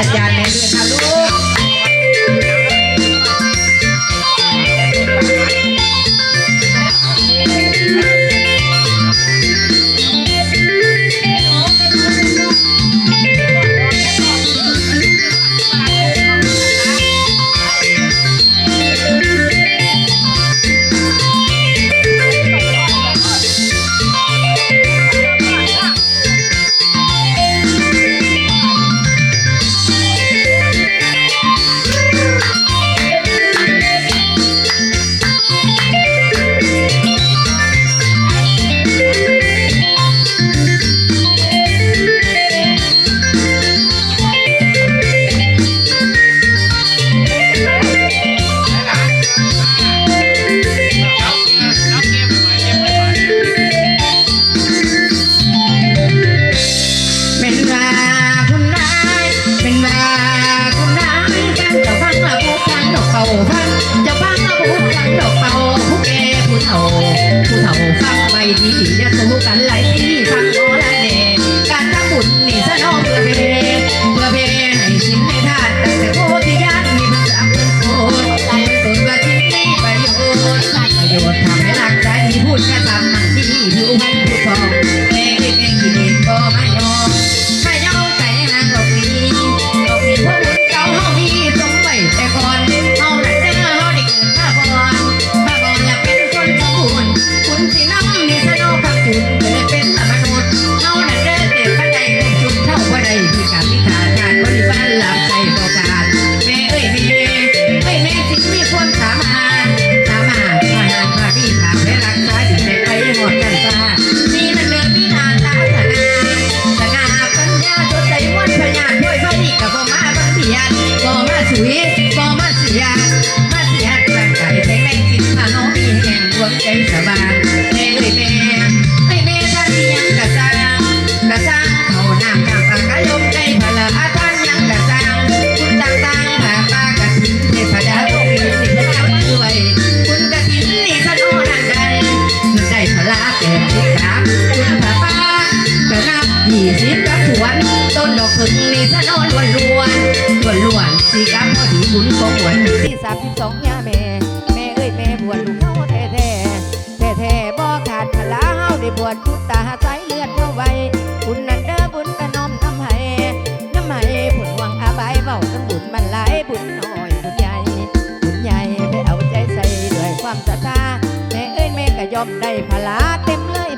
allá. เสาพักใบดีอย่าสมุกันไหลที่พักโ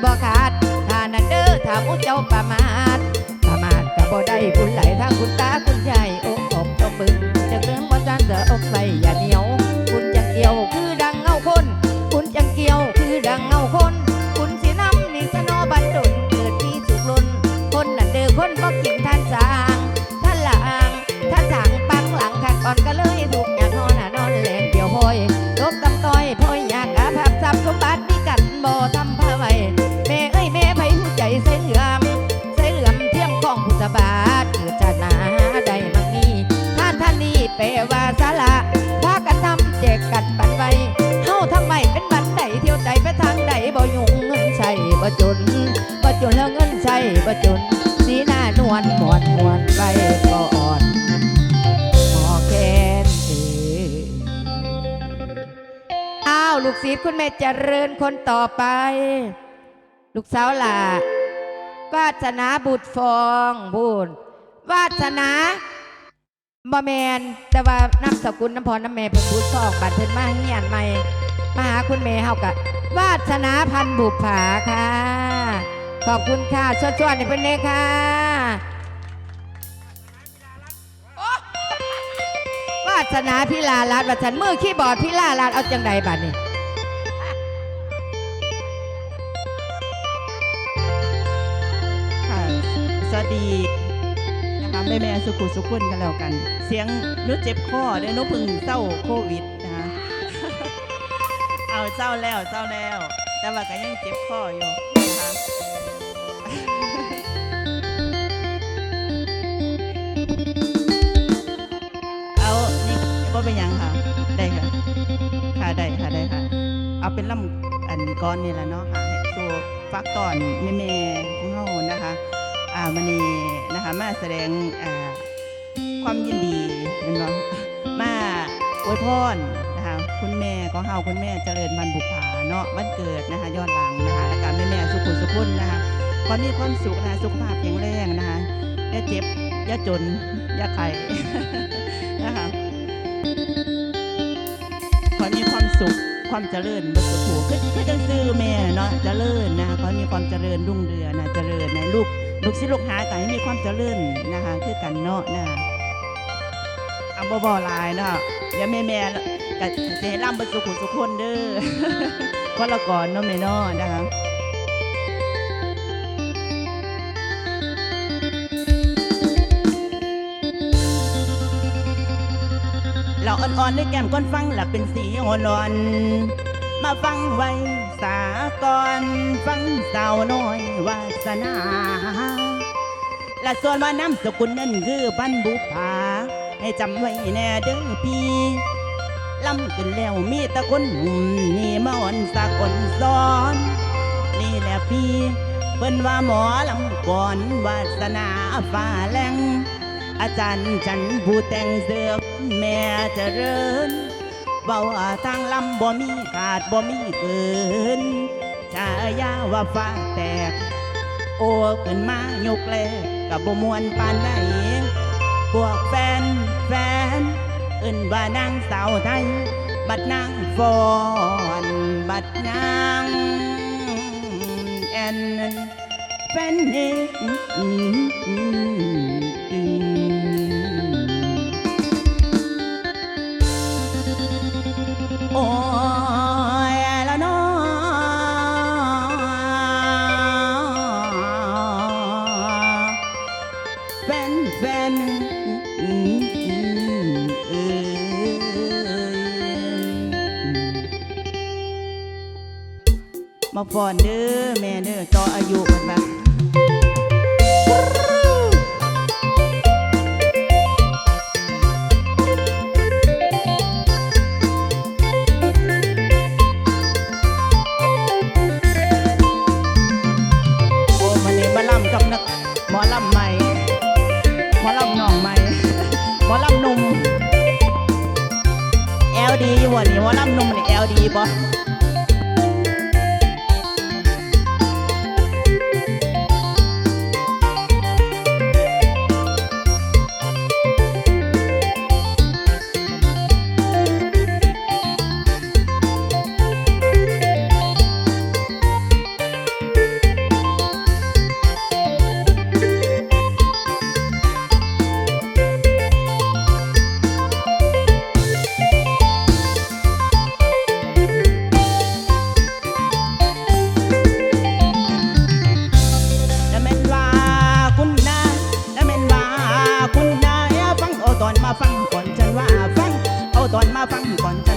บ่ขาดถ้านั่นเด้อถ้ามุเจ้าประมาทประมาทก็บ่ได้คุณไหลถ้าคุณตาคุณยายโอ้อบต้องบึง อยู่แล้วเงินใช้ประจุนสีหน้านวลหมอนหมวนไปก่อนหมอแคนเออ้าวลูกศิษย์คุณแม่เจริญคนต่อไป ลูกสาวหล่ะวาสนาบุตรฟองบุญวาสนาบอแมนแต่ว่านับสกุลน้ำพรน้ำแม่เพิ่นบุตรฟองบัตรเพิ่นมาเฮียนใหม่มาหาคุณแม่เฮากะวาสนาพันบุภาค่ะ ขอบคุณค่ะช่วดๆนี่เป็นเลยค่ะวาสนาพิลาลัดวัชันมือขี้บอดพิลาลัดเอาจังใดบัดนี้ค่ะสวัสดีนะคะแม่แม่สุขุสุขุนกันแล้วกัน เสียงนุ้เจ็บคอเนี่ยนุ้พึ่งเศร้าโควิดนะคะเอาเศร้าแล้วเศร้าแล้ว แต่ว่าก็ยังเจ็บคออยู่ ก้อนนี่แหละเนาะค่ะสู่ฟักตอนแม่แม่ของเฮานะคะอ่ามันนี่นะคะมาแสดงอ่าความยินดีเนาะมาอวยพรนะคะคุณแม่ของเฮาคุณแม่เจริญพันบุภาเนาะวันเกิดนะคะย้อนหลังนะคะแล้วก็แม่แม่สุขุนสุขุนนะคะความมีความสุขนะสุขภาพแข็งแรงนะคะอย่าเจ็บอย่าจนอย่าไข่ ความเจริญบิดสุขหูคือคือจังซื้อแม่เนาะเจริญนะขอให้มีความเจริญรุ่งเรืองนะเจริญนะลูกลูกศิษย์ลูกหาก็ให้มีความเจริญนะคะคือกันเนาะนะอับ่บ่ลายเนาะเดี๋ยวแม่แม่ๆก็จะให้ร่ำบรรจุขุสุขคนเด้อคนละก่อนเนาะแม่เนาะนะคะ อ่อนๆด้วยแก้มก้นฟังหลับเป็นสีอ่อน มาฟังไว้สากอนฟังสาวน้อยวาสนาและส่วนว่าน้ำสกุลนั่นคือพันบุภาให้จำไว้แน่เด้อพี่ลำขึ้นแล้วมีตะคนหนุ่มนี่มาอ่อนสากลซ้อน นี่แหละพี่เพิ่นว่าหมอลำก่อนวาสนาฟ้าแรงอาจารย์ฉันผู้แต่งเสือ แม่เจริญเบาทางลำบ่มีขาดบ่มีเกินชายาว่าฟ้าแตก โอ้ขึ้นมายกแลกกับบ่มวนปานไหนพวกแฟนแฟนเอิ้นว่านางสาวไทย บัดนางฟอนบัดนางแอนแฟนเอ มาฟอนเด้อแม่เด้อต่ออายุมันบ้าโอ้มันนี่มาลำกันักหมอลำใหม่หมอลำหนองใหม่หมอลำหนุ่มแอลดีอยู่บ่นี่หมอลำหนุ่มนี่แอลดีบ่ อาตอนมาฟังก่อนฉันว่าฟัง เอาตอนมาฟังก่อน